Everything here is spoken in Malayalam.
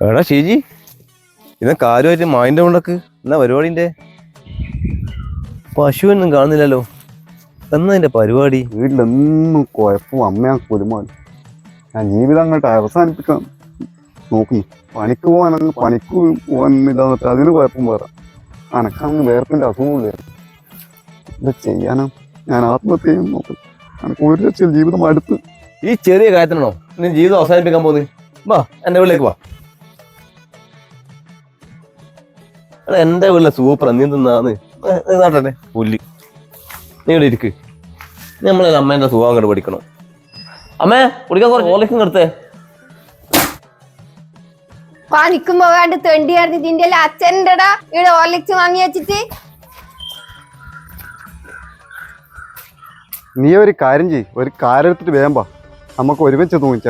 എടാ ഷീജി ഇന്ന് കാര്യമായിട്ട് മായിന്റെ കൊണ്ടക്ക് എന്നാ പരിപാടിന്റെ പശുവൊന്നും കാണുന്നില്ലല്ലോ. എന്നാ അതിന്റെ പരിപാടി? വീട്ടിലൊന്നും കുഴപ്പം അമ്മയാ കുലുമാണ് ഞാൻ ജീവിതം അങ്ങോട്ട് അവസാനിപ്പിക്കാം നോക്കി പണിക്ക് പോകാൻ അങ്ങ് പണിക്ക് പോകാനില്ലാന്ന് വെച്ചാൽ അതിന് കുഴപ്പം വേറെ. അനക്കങ്ങ് വേർപ്പിന്റെ അസുഖമില്ലായിരുന്നു എന്താ ചെയ്യാനാ? ഞാൻ ആത്മഹത്യ ചെയ്യാൻ നോക്കും. എനിക്ക് ഒരു ലക്ഷം ജീവിതം അടുത്ത്. ഈ ചെറിയ കാര്യത്തിനാണോ? നീ ജീവിതം അവസാനിപ്പിക്കാൻ പോകുന്നത്? വാ എന്റെ വീട്ടിലേക്ക് വാ. എന്റെ വീട്ടിലെ സൂപ്പർ നീ തിന്നാന്ന്? നാട്ടെ പുല്ലി. നീ ഇവിടെ ഇരിക്ക്. നമ്മളെ അമ്മേന്റെ സുഖം അങ്ങോട്ട് പഠിക്കണം. അമ്മേ കുടിക്കാൻ കുറച്ച് ഓലക്കും എടുത്തേ പണിക്കുമ്പോ വേണ്ട തെണ്ടിയായിരുന്നു ഇതിന്റെ അച്ഛന്റെടാ. ഇവിടെ ഓർലിക്സ് വാങ്ങി വെച്ചിട്ട്. നീ ഒരു കാര്യം ചെയ് ഒരു കാരെടുത്തിട്ട് വേമ്പാ നമുക്ക് ഒരുമിച്ച് തൂങ്ങിച്ച